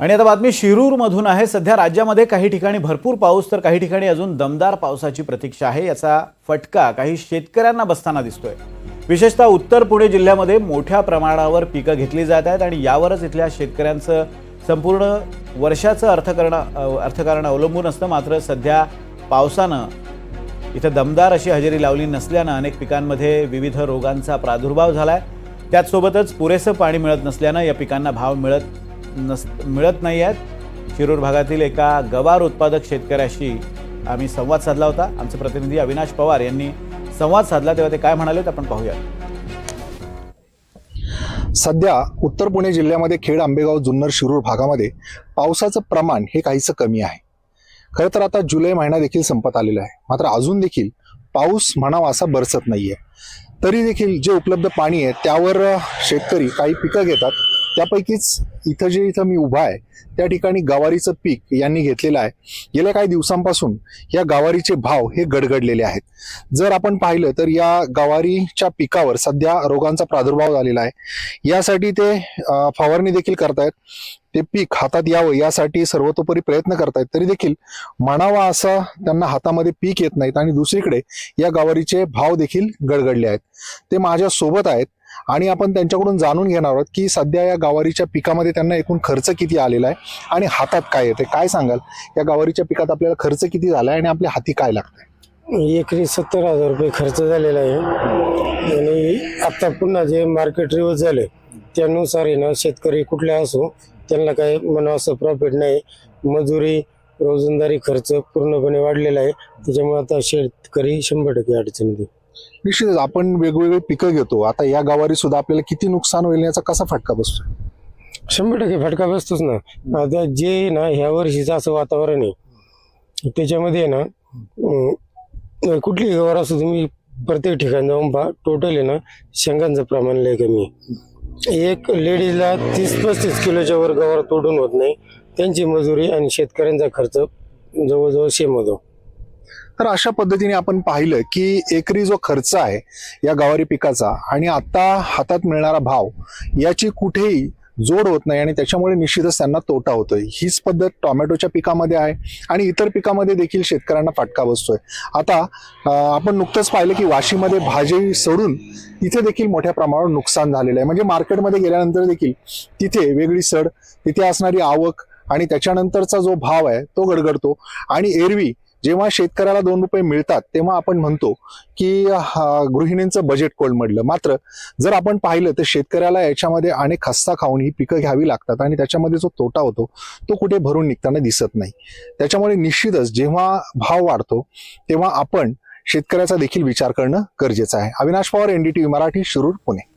आणि आता बातमी शिरूरमधून आहे. सध्या राज्यामध्ये काही ठिकाणी भरपूर पाऊस तर काही ठिकाणी अजून दमदार पावसाची प्रतीक्षा आहे याचा फटका काही शेतकऱ्यांना बसताना दिसतोय. विशेषतः उत्तर पुणे जिल्ह्यामध्ये मोठ्या प्रमाणावर पिकं घेतली जात आहेत आणि यावरच इथल्या शेतकऱ्यांचं संपूर्ण वर्षाचं अर्थकारण अर्थकारण अवलंबून असतं. मात्र सध्या पावसानं इथं दमदार अशी हजेरी लावली नसल्यानं अनेक पिकांमध्ये विविध रोगांचा प्रादुर्भाव झाला आहे त्याचसोबतच पुरेसं पाणी मिळत नसल्यानं या पिकांना भाव मिळत नस मिळत नाही आहेत. शिरूर भागातील एका गवार उत्पादक शेतकऱ्याशी आम्ही संवाद साधला होता. आमचे प्रतिनिधी अविनाश पवार यांनी संवाद साधला. तेव्हा ते काय म्हणाले आपण पाहूया सध्या उत्तर पुणे जिल्ह्यामध्ये खेड आंबेगाव जुन्नर शिरूर भागामध्ये पावसाचं प्रमाण हे काहीसं कमी आहे. खरं तर आता जुलै महिना देखील संपत आलेला आहे. मात्र अजून देखील पाऊस म्हणावा असा बरसत नाहीये. तरी देखील जे उपलब्ध पाणी आहे त्यावर शेतकरी काही पिकं घेतात. त्यापैकीच इथं जे इथं मी उभा आहे त्या ठिकाणी गवारीचं पीक यांनी घेतलेलं आहे. गेल्या काही दिवसांपासून या गवारीचे भाव हे गडगडलेले आहेत. जर आपण पाहिलं तर या गवारीच्या पिकावर सध्या रोगांचा प्रादुर्भाव झालेला आहे. यासाठी ते फवारणी देखील करतायत. ते पीक हातात यावं यासाठी सर्वतोपरी प्रयत्न करतायत. तरी देखील म्हणावा असं त्यांना हातामध्ये पीक येत नाहीत आणि दुसरीकडे या गवारीचे भाव देखील गडगडले आहेत. ते माझ्या सोबत आहेत. आणि आपण त्यांच्याकडून जाणून घेणार आहोत की सध्या या गावारीच्या पिकामध्ये त्यांना एकूण खर्च किती आलेला आहे आणि हातात काय येते? काय सांगाल? या गावारीच्या पिकात आपल्याला खर्च किती झाला आहे आणि आपल्या हाती काय लागतं एकरी सत्तर हजार रुपये खर्च झालेला आहे. आणि आता पुन्हा जे मार्केट रिव्हर्स झाले त्यानुसार आहे ना शेतकरी कुठले असो त्यांना काही म्हणा असं प्रॉफिट नाही. मजुरी रोजंदारी खर्च पूर्णपणे वाढलेला आहे. त्याच्यामुळे आता शेतकरी शंभर टक्के अडचणीत आहे. निश्चितच आपण वेगवेगळी पिकं घेतो. आता या गवारी सुद्धा आपल्याला किती नुकसान होईल याचा कसा फटका बसतो शंभर टक्के फटका बसतोच ना. आता जे ना ह्या वर्षीचं असं वातावरण आहे त्याच्यामध्ये आहे ना कुठलीही कुठली गवार असो तुम्ही प्रत्येक ठिकाणी जाऊन पहा टोटल आहे ना शेंगांचं प्रमाण लय कमी आहे. एक लेडीजला तीस पस्तीस किलोच्या वर गवार तोडून होत नाही. त्यांची मजुरी आणि शेतकऱ्यांचा खर्च जवळजवळ सेम होतो. तर अशा पद्धतीने आपण पाहिलं की एकरी जो खर्च आहे या गवारी पिकाचा आणि आता हातात मिळणारा भाव याची कुठेही जोड होत नाही आणि त्याच्यामुळे निश्चितच त्यांना तोटा होतोय. हीच पद्धत टोमॅटोच्या पिकामध्ये आहे आणि इतर पिकामध्ये देखील शेतकऱ्यांना फटका बसतोय. आता आपण नुकतंच पाहिलं की वाशीमध्ये भाजी सडून तिथे देखील मोठ्या प्रमाणावर नुकसान झालेलं आहे. म्हणजे मार्केटमध्ये गेल्यानंतर देखील तिथे वेगळी सड तिथे असणारी आवक आणि त्याच्यानंतरचा जो भाव आहे तो गडगडतो. आणि एरवी जेव्हा शेतकऱ्याला दोन रुपये मिळतात तेव्हा आपण म्हणतो की हा, गृहिणींचं बजेट कोलमडलं. मात्र जर आपण पाहिलं तर शेतकऱ्याला याच्यामध्ये अनेक खस्ता खाऊन ही पिकं घ्यावी लागतात आणि त्याच्यामध्ये जो तोटा होतो तो कुठे भरून निघताना दिसत नाही. त्याच्यामुळे निश्चितच जेव्हा भाव वाढतो तेव्हा आपण शेतकऱ्याचा देखील विचार करणं गरजेचं आहे. अविनाश पवार एनडीटीव्ही मराठी शिरूर पुणे.